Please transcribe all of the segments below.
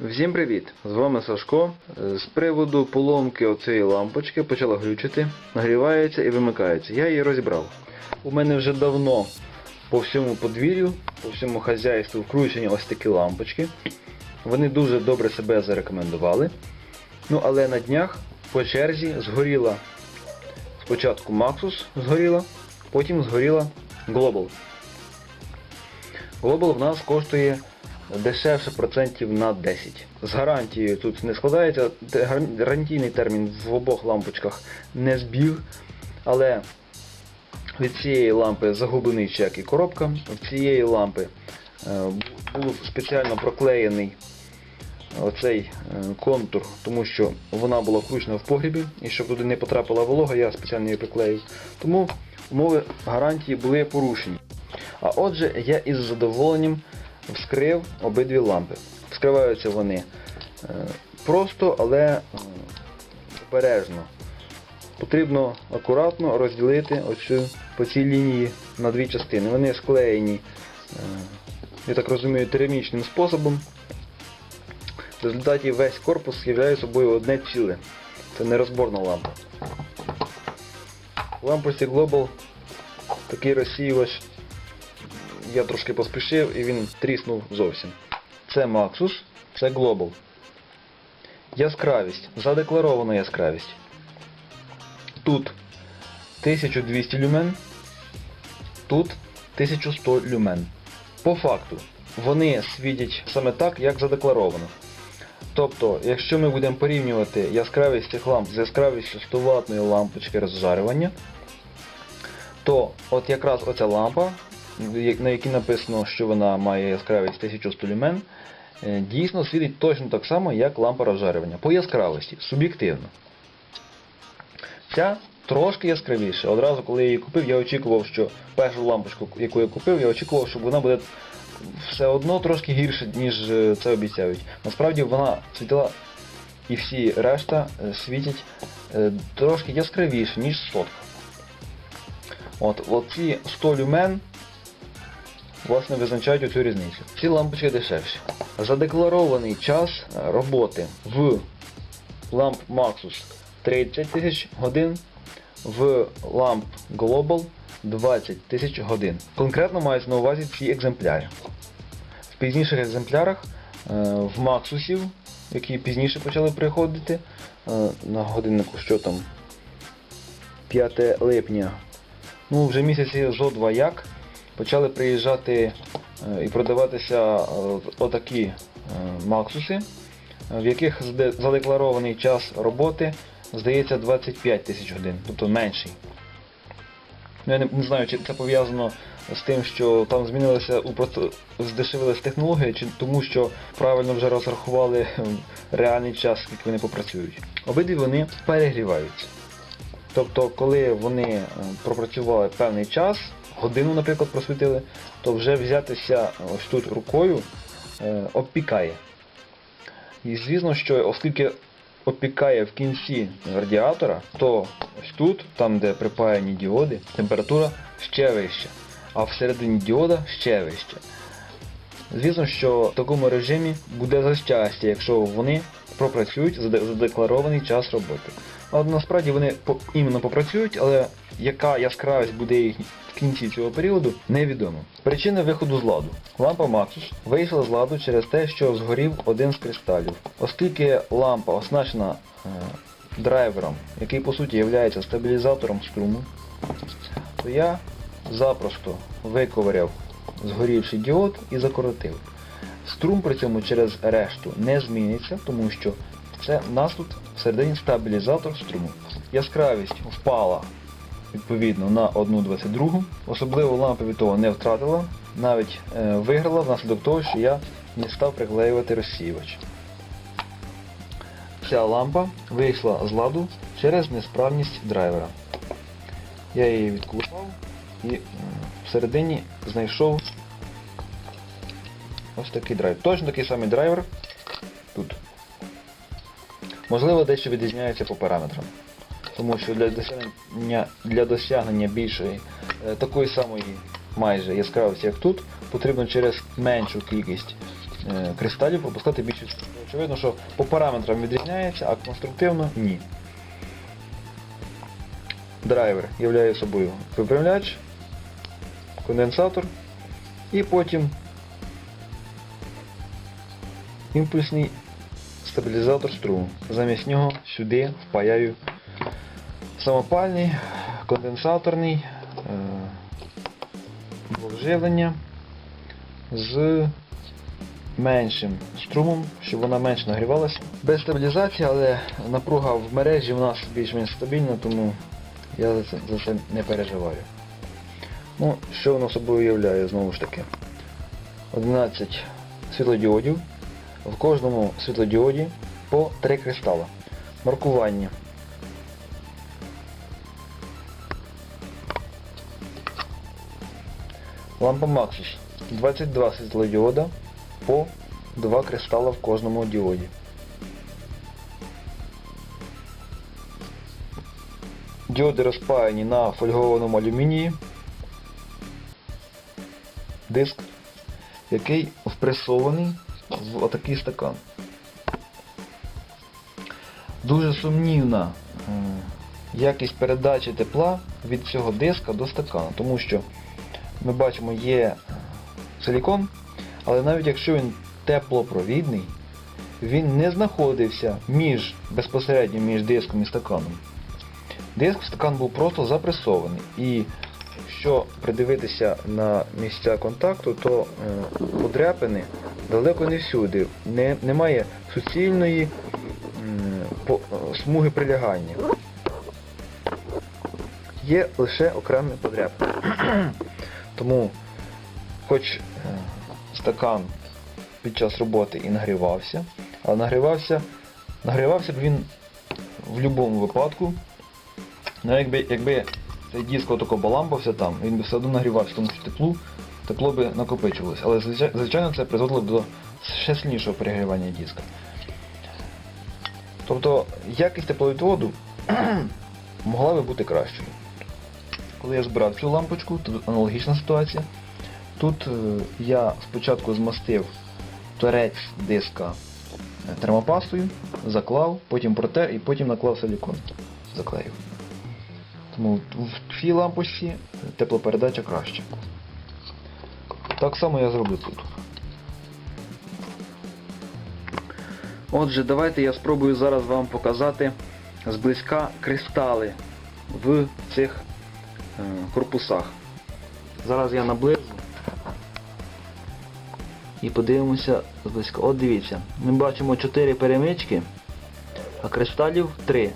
Всім привіт! З вами Сашко. З приводу поломки оцієї лампочки почала глючити, нагрівається і вимикається. Я її розібрав. У мене вже давно по всьому подвір'ю, по всьому хазяйству вкручені ось такі лампочки. Вони дуже добре себе зарекомендували. Ну, але на днях по черзі згоріла спочатку Maxus згоріла, потім згоріла Global. Global в нас коштує дешевше процентів на 10. З гарантією тут не складається. Гарантійний термін в обох лампочках не збіг, але від цієї лампи загублений чек і коробка. В цієї лампи е, був спеціально проклеєний оцей е, контур, тому що вона була вкручена в погрібі, і щоб туди не потрапила волога, я спеціально її приклеїв. Тому умови гарантії були порушені. А отже, я із задоволенням вскрив обидві лампи. Вскриваються вони е, просто, але е, обережно. Потрібно акуратно розділити оцю по цій лінії на дві частини. Вони склеєні, е, я так розумію, термічним способом. В результаті весь корпус являє собою одне ціле. Це нерозборна лампа. В лампочці Global такий розсіювач я трошки поспішив і він тріснув зовсім. Це Maxus, це Global. Яскравість, задекларована яскравість. Тут 1200 люмен, тут 1100 люмен. По факту, вони світять саме так, як задекларовано. Тобто, якщо ми будемо порівнювати яскравість цих ламп з яскравістю 100 ваттної лампочки розжарювання, то от якраз оця лампа, на якій написано, що вона має яскравість 1100 люмен, е, дійсно світить точно так само, як лампа розжарювання. По яскравості, суб'єктивно. Ця трошки яскравіша. Одразу, коли я її купив, я очікував, що першу лампочку, яку я купив, я очікував, що вона буде все одно трошки гірше, ніж е, це обіцяють. Насправді вона світила і всі решта е, світять трошки яскравіше, ніж сотка. От, оці 100 люмен власне визначають оцю різницю. Ці лампочки дешевші. Задекларований час е, роботи в ламп Maxus 30 тисяч годин, в ламп Global 20 тисяч годин. Конкретно мається на увазі ці екземпляри. В пізніших екземплярах е, в Maxusів, які пізніше почали приходити, е, на годиннику що там 5 липня, ну вже місяці зо два як, почали приїжджати е, і продаватися е, отакі е, Максуси, в яких задекларований час роботи, здається, 25 тисяч годин, тобто менший. Ну, Я не, знаю, чи це пов'язано з тим, що там просто здешевилась технологія, чи тому, що правильно вже розрахували реальний час, скільки вони попрацюють. Обидві вони перегріваються. Тобто, коли вони пропрацювали певний час, годину, наприклад, просвітили, то вже взятися ось тут рукою е, обпікає. І звісно, що оскільки обпікає в кінці радіатора, то ось тут, там де припаяні діоди, температура ще вища, а всередині діода ще вища. Звісно, що в такому режимі буде за щастя, якщо вони пропрацюють заде- задекларований час роботи. А от насправді вони по, іменно попрацюють, але яка яскравість буде їх в кінці цього періоду, невідомо. Причини виходу з ладу. Лампа Maxus вийшла з ладу через те, що згорів один з кристалів. Оскільки лампа оснащена е, драйвером, який по суті є стабілізатором струму, то я запросто виковиряв згорівший діод і закоротив. Струм при цьому через решту не зміниться, тому що це в нас тут всередині стабілізатор струму. Яскравість впала відповідно на 1,22. Особливо лампа від того не втратила, навіть е, виграла внаслідок того, що я не став приклеювати розсіювач. Ця лампа вийшла з ладу через несправність драйвера. Я її відколупав і всередині знайшов ось такий драйвер. Точно такий самий драйвер тут. Можливо, дещо відрізняється по параметрам. Тому що для досягнення, для досягнення більшої е, такої самої майже яскравості, як тут, потрібно через меншу кількість е, кристалів пропускати частоту Очевидно, що по параметрам відрізняється, а конструктивно ні. Драйвер являє собою випрямляч, конденсатор і потім імпульсний стабілізатор струму. Замість нього сюди впаяю самопальний, конденсаторний е, блок живлення з меншим струмом, щоб вона менше нагрівалася. Без стабілізації, але напруга в мережі у нас більш-менш стабільна, тому я за це, за це не переживаю. Ну, що воно собою являє, знову ж таки. 11 світлодіодів. В кожному світлодіоді по 3 кристала. Маркування. Лампа Maxus. 22 світлодіода по 2 кристала в кожному діоді. Діоди розпаяні на фольгованому алюмінії. Диск, який впресований в отакий стакан. Дуже сумнівна е, якість передачі тепла від цього диска до стакану, тому що ми бачимо є силікон, але навіть якщо він теплопровідний, він не знаходився між, безпосередньо між диском і стаканом. Диск в стакан був просто запресований. І якщо придивитися на місця контакту, то е, подряпини далеко не всюди. Не, немає суцільної е, смуги прилягання. Є лише окремі подряпини. Тому, хоч е, стакан під час роботи і нагрівався, але нагрівався, нагрівався б він в будь-якому випадку. Ну, якби, якби цей диск отако балампався там, він би все одно нагрівався, тому що теплу, тепло би накопичувалося. Але звичайно це призводило б до ще сильнішого перегрівання диска. Тобто якість тепловідводу могла би бути кращою. Коли я збирав цю лампочку, тут аналогічна ситуація. Тут е, я спочатку змастив торець диска е, термопастою, заклав, потім протер і потім наклав силікон. Заклеїв. Тому в цій лампочці теплопередача краща. Так само я зроблю тут. Отже, давайте я спробую зараз вам показати зблизька кристали в цих е, корпусах. Зараз я наближу і подивимося зблизька. От дивіться, ми бачимо 4 перемички, а кристалів 3.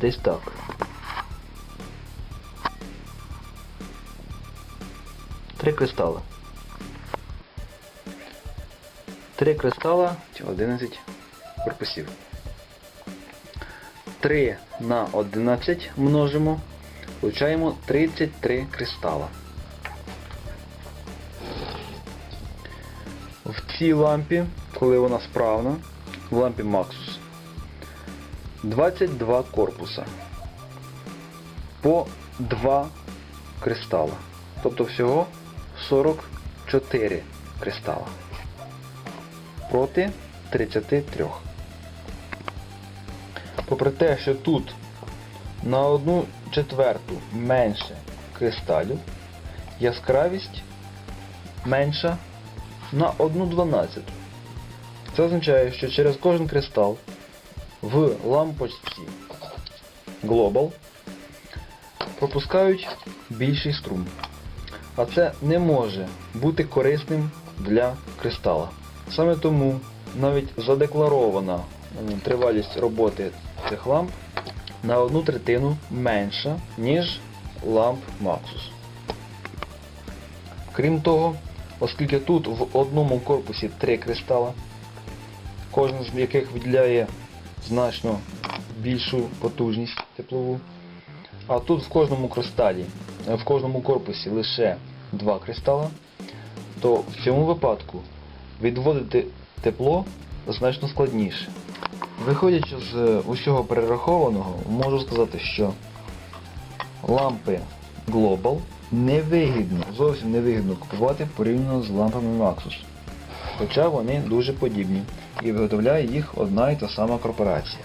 Десь так. Три кристала. Три кристала, 11 корпусів. 3 на 11 множимо, получаємо 33 кристала. В цій лампі, коли вона справна, в лампі Maxus, 22 корпуса по 2 кристала. Тобто всього 44 кристала проти 33. Попри те, що тут на одну четверту менше кристалів, яскравість менша на 1 дванадцяту. Це означає, що через кожен кристал в лампочці Global пропускають більший струм. А це не може бути корисним для кристала. Саме тому навіть задекларована тривалість роботи цих ламп на одну третину менша, ніж ламп Maxus. Крім того, оскільки тут в одному корпусі три кристала, кожен з яких виділяє значно більшу потужність теплову, а тут в кожному кристалі, в кожному корпусі лише два кристала, то в цьому випадку відводити тепло значно складніше. Виходячи з усього перерахованого, можу сказати, що лампи Global невигідно, зовсім невигідно купувати порівняно з лампами Maxus. Хоча вони дуже подібні і виготовляє їх одна і та сама корпорація.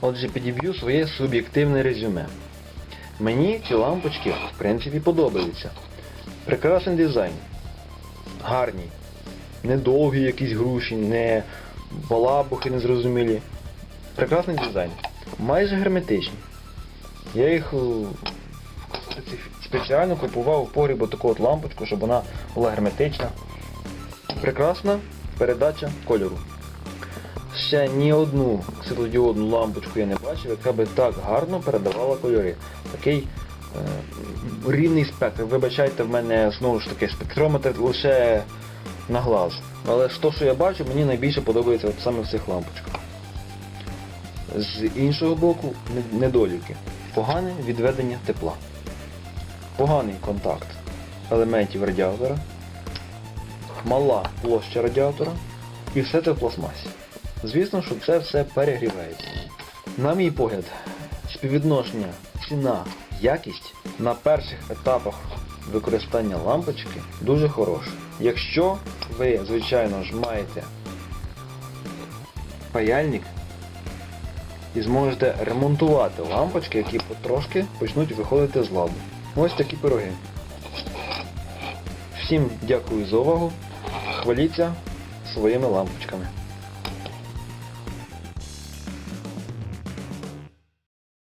Отже, підіб'ю своє суб'єктивне резюме. Мені ці лампочки в принципі подобаються. Прекрасний дизайн. Гарні. Не довгі якісь груші, не балабухи незрозумілі. Прекрасний дизайн. Майже герметичні. Я їх е, спеціально купував в погріб таку от лампочку, щоб вона була герметична. Прекрасна передача кольору. Ще ні одну світлодіодну лампочку я не бачив, яка би так гарно передавала кольори. Такий е, рівний спектр. Вибачайте, в мене знову ж таки спектрометр лише на глаз. Але з того, що я бачу, мені найбільше подобається от саме в цих лампочках. З іншого боку, недоліки. Погане відведення тепла. Поганий контакт елементів радіатора, мала площа радіатора і все це в пластмасі. Звісно, що це все перегрівається. На мій погляд, співвідношення ціна якість на перших етапах використання лампочки дуже хороше. Якщо ви, звичайно ж, маєте паяльник і зможете ремонтувати лампочки, які потрошки почнуть виходити з ладу. Ось такі пироги. Всім дякую за увагу. Хваліться своїми лампочками.